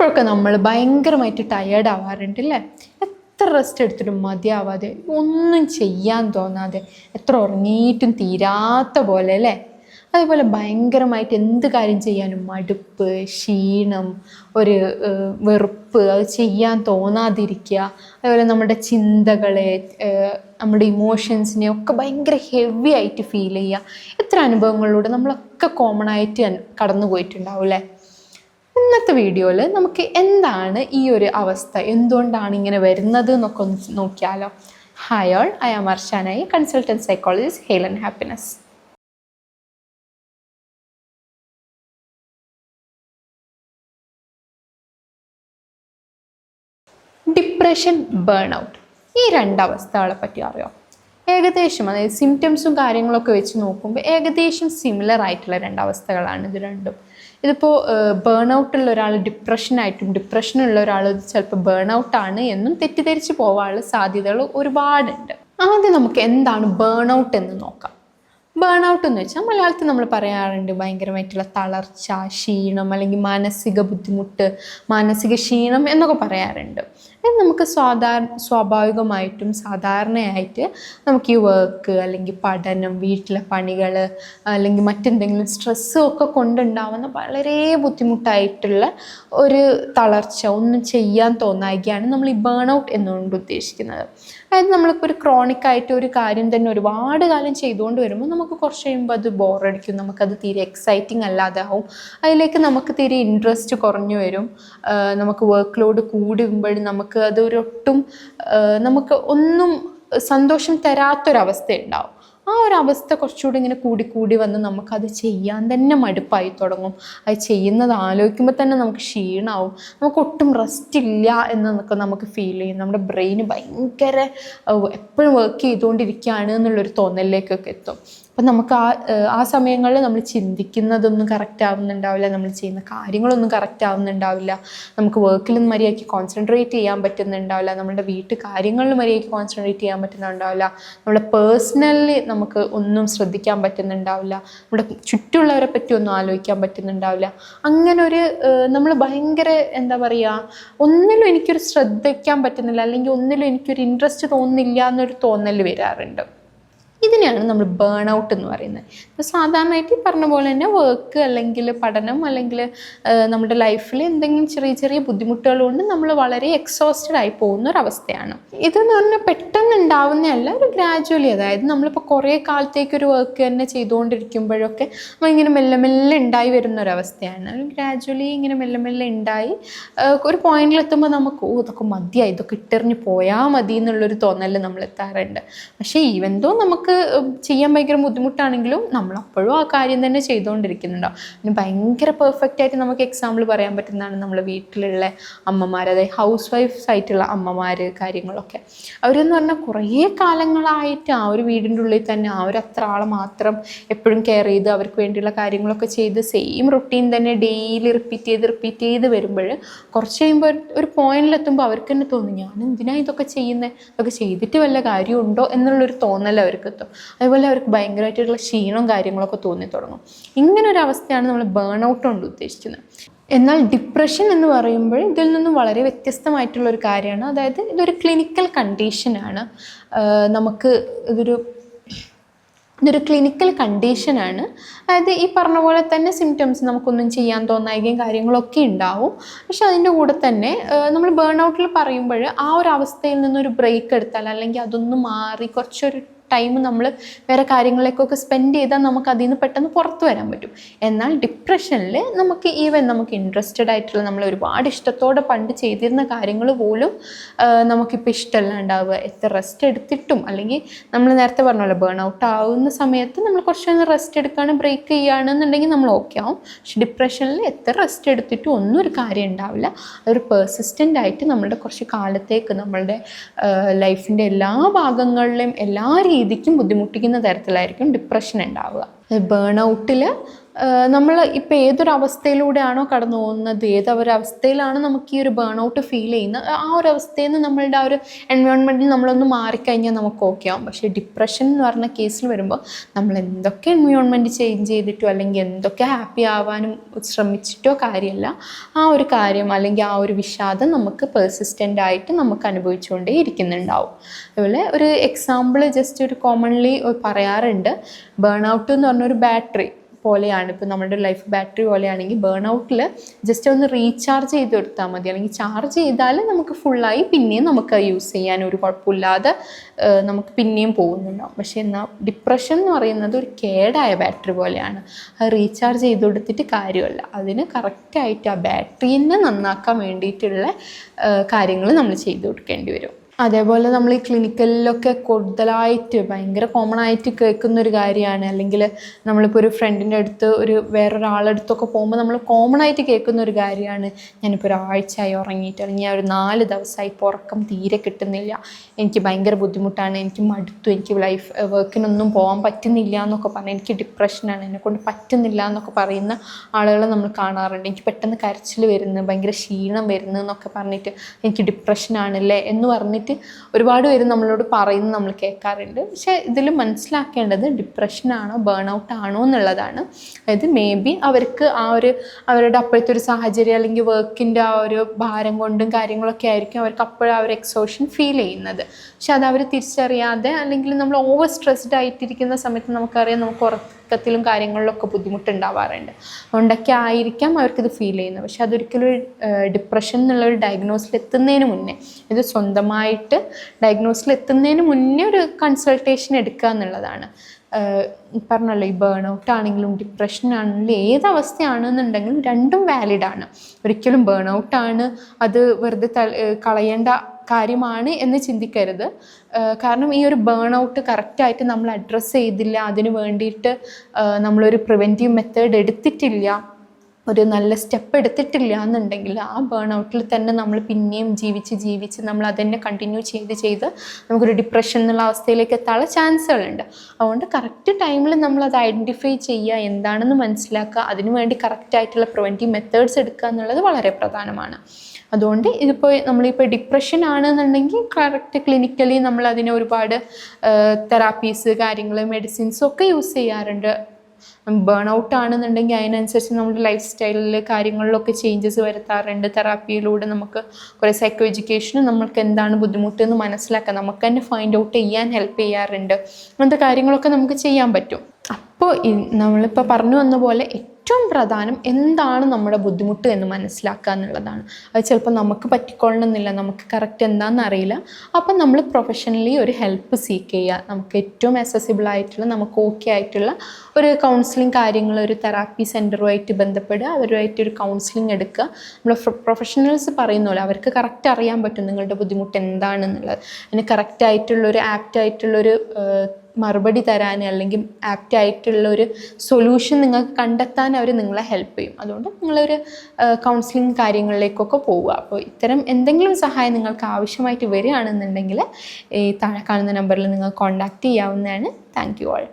ചിലപ്പോഴൊക്കെ നമ്മൾ ഭയങ്കരമായിട്ട് ടയേർഡ് ആവാറുണ്ട് അല്ലേ എത്ര റെസ്റ്റ് എടുത്തിട്ടും മതിയാവാതെ ഒന്നും ചെയ്യാൻ തോന്നാതെ എത്ര ഉറങ്ങിയിട്ടും തീരാത്ത പോലെ അല്ലേ? അതുപോലെ ഭയങ്കരമായിട്ട് എന്ത് കാര്യം ചെയ്യാനും മടുപ്പ് ക്ഷീണം ഒരു വെറുപ്പ് അത് ചെയ്യാൻ തോന്നാതിരിക്കുക അതുപോലെ നമ്മുടെ ചിന്തകളെ നമ്മുടെ ഇമോഷൻസിനെ ഒക്കെ ഭയങ്കര ഹെവി ആയിട്ട് ഫീൽ ചെയ്യുക. എത്ര അനുഭവങ്ങളിലൂടെ നമ്മളൊക്കെ കോമൺ ആയിട്ട് കടന്നു പോയിട്ടുണ്ടാവും അല്ലേ? ഇന്നത്തെ വീഡിയോയിൽ നമുക്ക് എന്താണ് ഈ ഒരു അവസ്ഥ? എന്തുകൊണ്ടാണ് ഇങ്ങനെ വരുന്നത് എന്നൊക്കെ ഒന്ന് നോക്കിയാലോ. ഹായ് ഓൾ ഐ ആം അർഷാനായി കൺസൾട്ടന്റ് സൈക്കോളജിസ്റ്റ് ഹെയിലൻ ഹാപ്പിനെസ് ഡിപ്രഷൻ ബേൺ ഔട്ട് ഈ രണ്ടവസ്ഥകളെ പറ്റി അറിയാം? ഏകദേശം അതായത് സിംറ്റംസും കാര്യങ്ങളൊക്കെ വെച്ച് നോക്കുമ്പോൾ ഏകദേശം സിമിലർ ആയിട്ടുള്ള രണ്ടവസ്ഥകളാണ് ഇത് രണ്ടും. ഇതിപ്പോൾ ബേൺ ഔട്ടുള്ള ഒരാൾ ഡിപ്രഷനായിട്ടും ഡിപ്രഷനുള്ള ഒരാൾ ചിലപ്പോൾ ബേൺ ഔട്ടാണ് എന്നും തെറ്റിദ്ധരിച്ച് പോകാനുള്ള സാധ്യതകൾ ഒരുപാടുണ്ട്. ആദ്യം നമുക്ക് എന്താണ് ബേൺ ഔട്ട് എന്ന് നോക്കാം. ബേൺ ഔട്ട് എന്ന് വെച്ചാൽ മലയാളത്തിൽ നമ്മൾ പറയാറുണ്ട് ഭയങ്കരമായിട്ടുള്ള തളർച്ച ക്ഷീണം അല്ലെങ്കിൽ മാനസിക ബുദ്ധിമുട്ട് മാനസിക ക്ഷീണം എന്നൊക്കെ പറയാറുണ്ട്. ഇത് നമുക്ക് സാധാരണ സ്വാഭാവികമായിട്ടും സാധാരണയായിട്ട് നമുക്ക് ഈ വർക്ക് അല്ലെങ്കിൽ പഠനം വീട്ടിലെ പണികൾ അല്ലെങ്കിൽ മറ്റെന്തെങ്കിലും സ്ട്രെസ്സും ഒക്കെ കൊണ്ടുണ്ടാവുന്ന വളരെ ബുദ്ധിമുട്ടായിട്ടുള്ള ഒരു തളർച്ച ഒന്നും ചെയ്യാൻ തോന്നായികയാണ് നമ്മൾ ഈ ബേൺ ഔട്ട് എന്നുകൊണ്ട് ഉദ്ദേശിക്കുന്നത്. അതായത് നമ്മളിപ്പോൾ ഒരു ക്രോണിക് ആയിട്ട് ഒരു കാര്യം തന്നെ ഒരുപാട് കാലം ചെയ്തുകൊണ്ട് വരുമ്പോൾ നമുക്ക് കുറച്ച് കഴിയുമ്പോൾ അത് ബോറടിക്കും നമുക്കത് തീരെ എക്സൈറ്റിംഗ് അല്ലാതെ ആവും അതിലേക്ക് നമുക്ക് തീരെ ഇൻട്രസ്റ്റ് കുറഞ്ഞു വരും. നമുക്ക് വർക്ക് ലോഡ് കൂടുമ്പോഴും നമുക്ക് അത് ഒരൊട്ടും ആ, നമുക്ക് ഒന്നും സന്തോഷം തരാത്തൊരവസ്ഥ ഉണ്ടാവും ആ ഒരു അവസ്ഥ കുറച്ചുകൂടി ഇങ്ങനെ കൂടി കൂടി വന്ന് നമുക്കത് ചെയ്യാൻ തന്നെ മടുപ്പായി തുടങ്ങും. അത് ചെയ്യുന്നത് ആലോചിക്കുമ്പോൾ തന്നെ നമുക്ക് ക്ഷീണാവും. നമുക്ക് ഒട്ടും റെസ്റ്റ് ഇല്ല എന്നൊക്കെ നമുക്ക് ഫീൽ ചെയ്യും. നമ്മുടെ ബ്രെയിൻ ഭയങ്കര എപ്പോഴും വർക്ക് ചെയ്തുകൊണ്ടിരിക്കുകയാണ് എന്നുള്ളൊരു തോന്നലിലേക്കൊക്കെ എത്തും. അപ്പം നമുക്ക് ആ ആ സമയങ്ങളിൽ നമ്മൾ ചിന്തിക്കുന്നതൊന്നും കറക്റ്റ് ആവുന്നുണ്ടാവില്ല നമ്മൾ ചെയ്യുന്ന കാര്യങ്ങളൊന്നും കറക്റ്റ് ആവുന്നുണ്ടാവില്ല. നമുക്ക് വർക്കിലൊന്നും മര്യാദയ്ക്ക് കോൺസെൻട്രേറ്റ് ചെയ്യാൻ പറ്റുന്നുണ്ടാവില്ല നമ്മുടെ വീട്ടു കാര്യങ്ങളിൽ മര്യാദയ്ക്ക് കോൺസെൻട്രേറ്റ് ചെയ്യാൻ പറ്റുന്നുണ്ടാവില്ല നമ്മുടെ പേഴ്സണലി നമുക്ക് ഒന്നും ശ്രദ്ധിക്കാൻ പറ്റുന്നുണ്ടാവില്ല നമ്മുടെ ചുറ്റുമുള്ളവരെ പറ്റി ഒന്നും ആലോചിക്കാൻ പറ്റുന്നുണ്ടാവില്ല. അങ്ങനെ ഒരു നമ്മൾ ഭയങ്കര എന്താ പറയുക ഒന്നിലും എനിക്കൊരു ശ്രദ്ധിക്കാൻ പറ്റുന്നില്ല അല്ലെങ്കിൽ ഒന്നിലും എനിക്കൊരു ഇൻട്രസ്റ്റ് തോന്നുന്നില്ല എന്നൊരു തോന്നൽ വരാറുണ്ട്. ഇതിനെയാണ് നമ്മൾ ബേൺ ഔട്ട് എന്ന് പറയുന്നത്. അപ്പോൾ സാധാരണയായിട്ട് ഈ പറഞ്ഞ പോലെ തന്നെ വർക്ക് അല്ലെങ്കിൽ പഠനം അല്ലെങ്കിൽ നമ്മുടെ ലൈഫിൽ എന്തെങ്കിലും ചെറിയ ചെറിയ ബുദ്ധിമുട്ടുകൾ കൊണ്ട് നമ്മൾ വളരെ എക്സോസ്റ്റഡ് ആയി പോകുന്ന ഒരു അവസ്ഥയാണ്. ഇതെന്ന് പറഞ്ഞാൽ പെട്ടെന്ന് ഉണ്ടാവുന്നതല്ല ഒരു ഗ്രാജുവലി അതായത് നമ്മളിപ്പോൾ കുറേ കാലത്തേക്ക് ഒരു വർക്ക് തന്നെ ചെയ്തുകൊണ്ടിരിക്കുമ്പോഴൊക്കെ ഇങ്ങനെ മെല്ലെ മെല്ലെ ഉണ്ടായി വരുന്ന ഒരവസ്ഥയാണ് ഗ്രാജുവലി ഇങ്ങനെ മെല്ലെ മെല്ലെ ഉണ്ടായി ഒരു പോയിന്റിലെത്തുമ്പോൾ നമുക്ക് ഓ ഇതൊക്കെ മതിയായി ഇതൊക്കെ ഇട്ടെറിഞ്ഞ് പോയാൽ മതി എന്നുള്ളൊരു തോന്നൽ നമ്മൾ എത്താറുണ്ട്. പക്ഷേ ഈവൻ ഈവെന്തോ നമുക്ക് ചെയ്യാൻ ഭയങ്കര ബുദ്ധിമുട്ടാണെങ്കിലും നമ്മൾ അപ്പോഴും ആ കാര്യം തന്നെ ചെയ്തുകൊണ്ടിരിക്കുന്നുണ്ടാവും പിന്നെ ഭയങ്കര പെർഫെക്റ്റ് ആയിട്ട് നമുക്ക് എക്സാമ്പിൾ പറയാൻ പറ്റുന്നതാണ് നമ്മളെ വീട്ടിലുള്ള അമ്മമാർ അതായത് ഹൗസ് വൈഫ്സ് ആയിട്ടുള്ള അമ്മമാർ കാര്യങ്ങളൊക്കെ. അവരെന്ന് പറഞ്ഞാൽ കുറേ കാലങ്ങളായിട്ട് ആ ഒരു വീടിന്റെ ഉള്ളിൽ തന്നെ ആ ഒരു അത്ര ആളെ മാത്രം എപ്പോഴും കെയർ ചെയ്ത് അവർക്ക് വേണ്ടിയുള്ള കാര്യങ്ങളൊക്കെ ചെയ്ത് സെയിം റുട്ടീൻ തന്നെ ഡെയിലി റിപ്പീറ്റ് ചെയ്ത് റിപ്പീറ്റ് ചെയ്ത് വരുമ്പോൾ കുറച്ച് കഴിയുമ്പോൾ ഒരു പോയിന്റിലെത്തുമ്പോൾ അവർക്ക് തന്നെ തോന്നും ഞാൻ എന്തിനാണ് ഇതൊക്കെ ചെയ്യുന്നത് ഇതൊക്കെ ചെയ്തിട്ട് വല്ല കാര്യമുണ്ടോ? എന്നുള്ളൊരു തോന്നൽ അവർക്ക് എത്തും അതുപോലെ അവർക്ക് ഭയങ്കരമായിട്ടുള്ള ക്ഷീണവും കാര്യങ്ങളൊക്കെ തോന്നി തുടങ്ങും. ഇങ്ങനെ ഒരു അവസ്ഥയാണ് നമ്മൾ ബേൺ ഔട്ട് കൊണ്ട് ഉദ്ദേശിക്കുന്നത്. എന്നാൽ ഡിപ്രഷൻ എന്ന് പറയുമ്പോൾ ഇതിൽ നിന്നും വളരെ വ്യത്യസ്തമായിട്ടുള്ള ഒരു കാര്യമാണ്. അതായത് ഇതൊരു ക്ലിനിക്കൽ കണ്ടീഷനാണ് നമുക്ക് ഇതൊരു ഇതൊരു ക്ലിനിക്കൽ കണ്ടീഷനാണ് അതായത് ഈ പറഞ്ഞ പോലെ തന്നെ സിംറ്റംസ് നമുക്കൊന്നും ചെയ്യാൻ തോന്നായികയും കാര്യങ്ങളൊക്കെ ഉണ്ടാവും. പക്ഷെ അതിന്റെ കൂടെ തന്നെ നമ്മൾ ബേൺ ഔട്ടിൽ പറയുമ്പോൾ ആ ഒരു അവസ്ഥയിൽ നിന്നൊരു ബ്രേക്ക് എടുത്താൽ അല്ലെങ്കിൽ അതൊന്ന് മാറി കുറച്ചൊരു ടൈം നമ്മൾ വേറെ കാര്യങ്ങളിലേക്കൊക്കെ സ്പെൻഡ് ചെയ്താൽ നമുക്ക് അതിൽ നിന്ന് പെട്ടെന്ന് പുറത്തു വരാൻ പറ്റും. എന്നാൽ ഡിപ്രഷനിൽ നമുക്ക് ഈവൻ നമുക്ക് ഇൻട്രസ്റ്റഡ് ആയിട്ടുള്ള നമ്മൾ ഒരുപാട് ഇഷ്ടത്തോടെ പണ്ട് ചെയ്തിരുന്ന കാര്യങ്ങൾ പോലും നമുക്കിപ്പോൾ ഇഷ്ടമല്ലാണ്ടാവുക എത്ര റെസ്റ്റ് എടുത്തിട്ടും അല്ലെങ്കിൽ നമ്മൾ നേരത്തെ പറഞ്ഞല്ലോ ബേൺ ഔട്ട് ആവുന്ന സമയത്ത് നമ്മൾ കുറച്ചൊന്ന് റെസ്റ്റ് എടുക്കുകയാണ് ബ്രേക്ക് ചെയ്യുകയാണെന്നുണ്ടെങ്കിൽ നമ്മൾ ഓക്കെ ആവും. പക്ഷെ ഡിപ്രഷനിൽ എത്ര റെസ്റ്റ് എടുത്തിട്ടും ഒന്നും ഒരു കാര്യം ഉണ്ടാവില്ല. അതൊരു പേഴ്സിസ്റ്റന്റ് ആയിട്ട് നമ്മളുടെ കുറച്ച് കാലത്തേക്ക് നമ്മളുടെ ലൈഫിന്റെ എല്ലാ ഭാഗങ്ങളിലും എല്ലാ രീതിക്കും ബുദ്ധിമുട്ടിക്കുന്ന തരത്തിലായിരിക്കും ഡിപ്രഷൻ ഉണ്ടാവുക. ബേൺ ഔട്ടിൽ നമ്മൾ ഇപ്പോൾ ഏതൊരവസ്ഥയിലൂടെയാണോ കടന്നു പോകുന്നത്? ഏതൊരവസ്ഥയിലാണ് നമുക്ക് ഈ ഒരു ബേൺ ഔട്ട് ഫീൽ ചെയ്യുന്നത്? ആ ഒരു അവസ്ഥയിൽ നിന്ന് നമ്മളുടെ ആ ഒരു എൻവയോൺമെന്റിൽ നമ്മളൊന്ന് മാറിക്കഴിഞ്ഞാൽ നമുക്ക് ഓക്കെ ആവും. പക്ഷേ ഡിപ്രഷൻ എന്ന് പറഞ്ഞ കേസിൽ വരുമ്പോൾ നമ്മൾ എന്തൊക്കെ എൻവയോൺമെന്റ് ചേഞ്ച് ചെയ്തിട്ടോ അല്ലെങ്കിൽ എന്തൊക്കെ ഹാപ്പി ആവാനും ശ്രമിച്ചിട്ടോ കാര്യമല്ല. ആ ഒരു കാര്യം അല്ലെങ്കിൽ ആ ഒരു വിഷാദം നമുക്ക് പെർസിസ്റ്റന്റ് ആയിട്ട് നമുക്ക് അനുഭവിച്ചുകൊണ്ടേ ഇരിക്കുന്നുണ്ടാവും. അതുപോലെ ഒരു എക്സാമ്പിൾ ജസ്റ്റ് ഒരു കോമൺലി പറയാറുണ്ട്. ബേൺ ഔട്ട് എന്ന് പറഞ്ഞൊരു ബാറ്ററി പോലെയാണ്. ഇപ്പോൾ നമ്മുടെ ലൈഫ് ബാറ്ററി പോലെയാണെങ്കിൽ ബേൺ ഔട്ടിൽ ജസ്റ്റ് ഒന്ന് റീചാർജ് ചെയ്ത് കൊടുത്താൽ മതി. അല്ലെങ്കിൽ ചാർജ് ചെയ്താൽ നമുക്ക് ഫുള്ളായി പിന്നെയും നമുക്ക് യൂസ് ചെയ്യാൻ ഒരു കുഴപ്പമില്ലാതെ നമുക്ക് പിന്നെയും പോകുന്നുണ്ടാവും പക്ഷേ എന്നാൽ ഡിപ്രഷൻ എന്ന് പറയുന്നത് ഒരു കേടായ ബാറ്ററി പോലെയാണ്. അത് റീചാർജ് ചെയ്ത് കൊടുത്തിട്ട് കാര്യമല്ല. അതിന് കറക്റ്റായിട്ട് ആ ബാറ്ററീനെ നന്നാക്കാൻ വേണ്ടിയിട്ടുള്ള കാര്യങ്ങൾ നമ്മൾ ചെയ്ത് കൊടുക്കേണ്ടി വരും. അതേപോലെ നമ്മൾ ഈ ക്ലിനിക്കലിലൊക്കെ കൂടുതലായിട്ട് ഭയങ്കര കോമൺ ആയിട്ട് കേൾക്കുന്ന ഒരു കാര്യമാണ്. അല്ലെങ്കിൽ നമ്മളിപ്പോൾ ഒരു ഫ്രണ്ടിന്റെ അടുത്ത് ഒരു വേറൊരാളുടെ അടുത്തൊക്കെ പോകുമ്പോൾ നമ്മൾ കോമൺ ആയിട്ട് കേൾക്കുന്ന ഒരു കാര്യമാണ്. ഞാനിപ്പോൾ ഒരാഴ്ചയായി ഉറങ്ങിയിട്ട് അല്ലെങ്കിൽ ഒരു നാല് ദിവസമായി ഉറക്കം തീരെ കിട്ടുന്നില്ല. എനിക്ക് ഭയങ്കര ബുദ്ധിമുട്ടാണ്. എനിക്ക് മടുത്തു. എനിക്ക് ലൈഫ് വർക്കിനൊന്നും പോകാൻ പറ്റുന്നില്ല എന്നൊക്കെ പറഞ്ഞ് എനിക്ക് ഡിപ്രഷനാണ് എന്നെക്കൊണ്ട് പറ്റുന്നില്ല എന്നൊക്കെ പറയുന്ന ആളുകളെ നമ്മൾ കാണാറുണ്ട്. എനിക്ക് പെട്ടെന്ന് കരച്ചിൽ വരുന്നു ഭയങ്കര ക്ഷീണം വരുന്നു എന്നൊക്കെ പറഞ്ഞിട്ട് എനിക്ക് ഡിപ്രഷനാണല്ലേ എന്ന് പറഞ്ഞിട്ട് ഒരുപാട് പേര് നമ്മളോട് പറയുന്നത് നമ്മൾ കേൾക്കാറുണ്ട്. പക്ഷേ ഇതിൽ മനസ്സിലാക്കേണ്ടത് ഡിപ്രഷനാണോ ബേൺ ഔട്ട് ആണോ എന്നുള്ളതാണ്. അതായത് മേ ബി അവർക്ക് ആ ഒരു അവരുടെ അപ്പോഴത്തെ ഒരു സാഹചര്യം അല്ലെങ്കിൽ വർക്കിന്റെ ആ ഒരു ഭാരം കൊണ്ടും കാര്യങ്ങളൊക്കെ ആയിരിക്കും അവർക്ക് അപ്പോഴും ആ ഒരു എക്സോഷൻ ഫീൽ ചെയ്യുന്നത്. പക്ഷെ അത് അവർ തിരിച്ചറിയാതെ അല്ലെങ്കിൽ നമ്മൾ ഓവർ സ്ട്രെസ്ഡ് ആയിട്ടിരിക്കുന്ന സമയത്ത് നമുക്കറിയാം നമുക്ക് ഉറക്കത്തിലും കാര്യങ്ങളിലൊക്കെ ബുദ്ധിമുട്ടുണ്ടാവാറുണ്ട്. അതുകൊണ്ടൊക്കെ ആയിരിക്കാം അവർക്കിത് ഫീൽ ചെയ്യുന്നത്. പക്ഷെ അതൊരിക്കലും ഒരു ഡിപ്രഷൻ എന്നുള്ള ഒരു ഡയഗ്നോസിൽ എത്തുന്നതിന് മുന്നേ ഇത് സ്വന്തമായിട്ട് ഡയഗ്നോസിൽ എത്തുന്നതിന് മുന്നേ ഒരു കൺസൾട്ടേഷൻ എടുക്കുക എന്നുള്ളതാണ്. പറഞ്ഞല്ലോ ഈ ബേൺ ഔട്ട് ആണെങ്കിലും ഡിപ്രഷൻ ആണെങ്കിലും ഏത് അവസ്ഥയാണെന്നുണ്ടെങ്കിലും രണ്ടും വാലിഡാണ് ഒരിക്കലും ബേൺ ഔട്ട് ആണ്. അത് വെറുതെ കളയേണ്ട കാര്യമാണ് എന്ന് ചിന്തിക്കരുത്. കാരണം ഈ ഒരു ബേൺ ഔട്ട് കറക്റ്റായിട്ട് നമ്മൾ അഡ്രസ്സ് ചെയ്തില്ല അതിന് വേണ്ടിയിട്ട് നമ്മളൊരു പ്രിവെന്റീവ് മെത്തേഡ് എടുത്തിട്ടില്ല ഒരു നല്ല സ്റ്റെപ്പ് എടുത്തിട്ടില്ല എന്നുണ്ടെങ്കിൽ ആ ബേൺ ഔട്ടിൽ തന്നെ നമ്മൾ പിന്നെയും ജീവിച്ച് ജീവിച്ച് നമ്മൾ അതന്നെ കണ്ടിന്യൂ ചെയ്ത് ചെയ്ത് നമുക്കൊരു ഡിപ്രഷൻ എന്നുള്ള അവസ്ഥയിലേക്ക് എത്താനുള്ള ചാൻസുകളുണ്ട്. അതുകൊണ്ട് കറക്റ്റ് ടൈമിൽ നമ്മൾ അത് ഐഡന്റിഫൈ ചെയ്യുക എന്താണെന്ന് മനസ്സിലാക്കുക അതിനുവേണ്ടി കറക്റ്റായിട്ടുള്ള പ്രിവെന്റീവ് മെത്തേഡ്സ് എടുക്കുക എന്നുള്ളത് വളരെ പ്രധാനമാണ്. അതുകൊണ്ട് ഇതിപ്പോൾ നമ്മളിപ്പോൾ ഡിപ്രഷൻ ആണെന്നുണ്ടെങ്കിൽ കറക്റ്റ് ക്ലിനിക്കലി നമ്മൾ അതിന് ഒരുപാട് തെറാപ്പീസ് കാര്യങ്ങൾ മെഡിസിൻസ് ഒക്കെ യൂസ് ചെയ്യാറുണ്ട്. ബേൺ ഔട്ട് ആണെന്നുണ്ടെങ്കിൽ അതിനനുസരിച്ച് നമ്മുടെ ലൈഫ് സ്റ്റൈലിൽ കാര്യങ്ങളിലൊക്കെ ചേഞ്ചസ് വരുത്താറുണ്ട്. തെറാപ്പിയിലൂടെ നമുക്ക് കുറേ സൈക്കോ എഡ്യൂക്കേഷനും നമ്മൾക്ക് എന്താണ് ബുദ്ധിമുട്ട് എന്ന് മനസ്സിലാക്കാൻ നമുക്ക് തന്നെ ഫൈൻഡ് ഔട്ട് ചെയ്യാൻ ഹെൽപ്പ് ചെയ്യാറുണ്ട്. അങ്ങനത്തെ കാര്യങ്ങളൊക്കെ നമുക്ക് ചെയ്യാൻ പറ്റും. നമ്മളിപ്പോൾ പറഞ്ഞു വന്ന പോലെ ഏറ്റവും പ്രധാനം എന്താണ് നമ്മുടെ ബുദ്ധിമുട്ട് എന്ന് മനസ്സിലാക്കുക എന്നുള്ളതാണ്. അത് ചിലപ്പോൾ നമുക്ക് പറ്റിക്കൊള്ളണമെന്നില്ല നമുക്ക് കറക്റ്റ് എന്താണെന്ന് അറിയില്ല. അപ്പം നമ്മൾ പ്രൊഫഷണലി ഒരു ഹെൽപ്പ് സീക്ക് ചെയ്യുക. നമുക്ക് ഏറ്റവും അക്സസിബിൾ ആയിട്ടുള്ള നമുക്ക് ഓക്കെ ആയിട്ടുള്ള ഒരു കൗൺസിലിംഗ് കാര്യങ്ങൾ ഒരു തെറാപ്പി സെന്ററുമായിട്ട് ബന്ധപ്പെടുക അവരുമായിട്ട് ഒരു കൗൺസിലിംഗ് എടുക്കുക. നമ്മൾ പ്രൊഫഷണൽസ് പറയുന്ന പോലെ അവർക്ക് കറക്റ്റ് അറിയാൻ പറ്റും നിങ്ങളുടെ ബുദ്ധിമുട്ട് എന്താണെന്നുള്ളത്. അതിന് കറക്റ്റ് ആയിട്ടുള്ളൊരു ആപ്റ്റ് ആയിട്ടുള്ളൊരു ഏഹ്, മറുപടി തരാൻ അല്ലെങ്കിൽ ആപ്റ്റ് ആയിട്ടുള്ള ഒരു സൊല്യൂഷൻ നിങ്ങൾക്ക് കണ്ടെത്താൻ അവർ നിങ്ങളെ ഹെൽപ്പ് ചെയ്യും. അതുകൊണ്ട് നിങ്ങളൊരു കൗൺസിലിംഗ് കാര്യങ്ങളിലേക്കൊക്കെ പോവുക. അപ്പോൾ ഇത്തരം എന്തെങ്കിലും സഹായം നിങ്ങൾക്ക് ആവശ്യമായിട്ട് വരികയാണെന്നുണ്ടെങ്കിൽ ഈ താഴെ കാണുന്ന നമ്പറിൽ നിങ്ങൾ കോൺടാക്റ്റ് ചെയ്യാവുന്നതാണ്. Thank you all